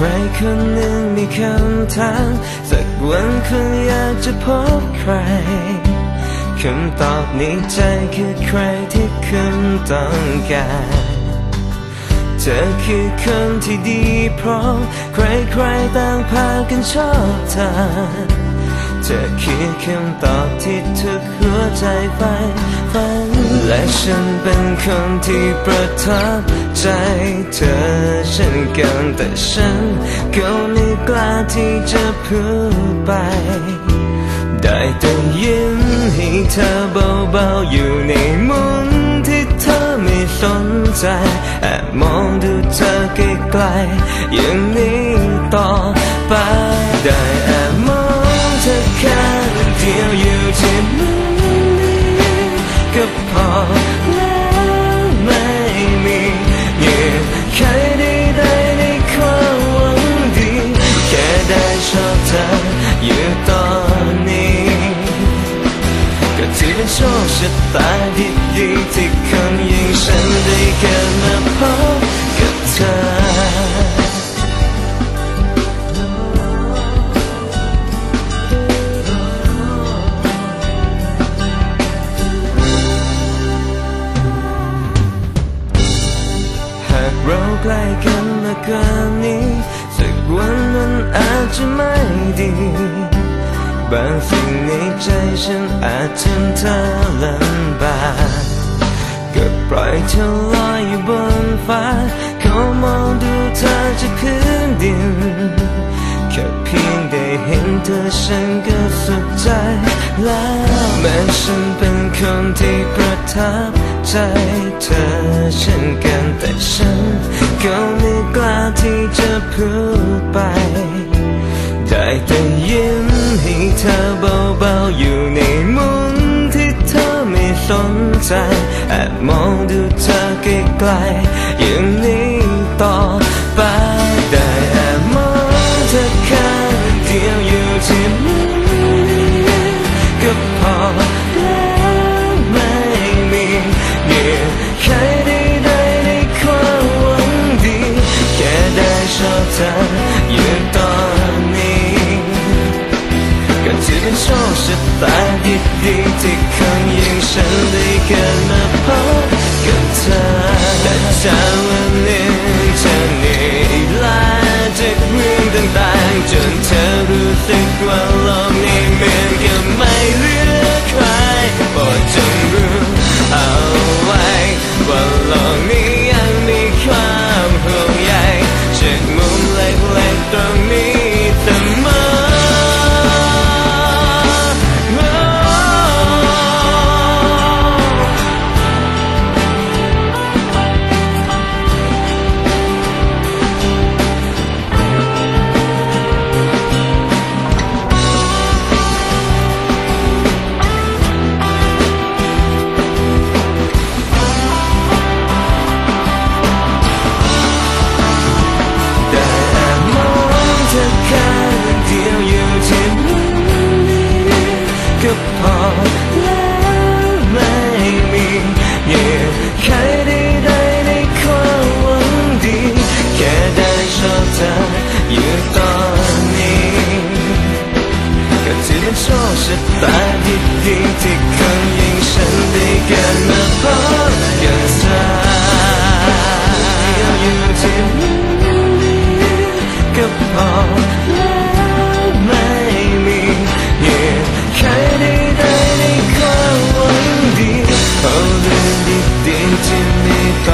ใคนหนึ่งมีคำถามสักวันคุณอยากจะพบใครคำตอบในใจคือใครที่คุณต้องการ เธอคือคนที่ดีเพราะใครๆต่างพากันชอบเธอเธอคือคำตอบที่ทุกหัวใจใฝ่ฝันและฉันเป็นคนที่ประทับใจเธอเช่นกันแต่ฉันก็ไม่กล้าที่จะพูดไปได้แต่ยิ้มให้เธอเบาๆอยู่ในมุมที่เธอไม่สนใจ มองดูเธอไกลๆอย่างนี้ต่อไปได้แอบมองเธอแค่เดียวอยู่ที่มุมนี้ก็พอแล้วไม่มีเงื่อนไขใดๆในความหวังดี แค่ได้ชอบเธออยู่ตอนนี้ ก็ถือเป็นโชคชะตาดี ใกล้กันมากกว่านี้สักวันมันอาจจะไม่ดี บางสิ่งในใจฉันอาจทำเธอลำบากก็ปล่อยเธอลอยอยู่บนฟ้าเขามองดูเธอจากพื้นดินแค่เพียงได้เห็นเธอฉันก็สุขใจแล้วแม้ฉันเป็นคนที่ประทับใจเธอเช่นกัน ก็ไม่กล้าที่จะพูดไป ได้แต่ยิ้มให้เธอเบาๆอยู่ในมุมที่เธอไม่สนใจแอบมองดูเธอไกลๆอย่างนี้ต่อไปได้แอบมองเธอ อย่า 感受是大地平地抗应神地感那波感萨。要有甜蜜个泡来美丽，也开你带你看温迪，好的一点甜蜜吧。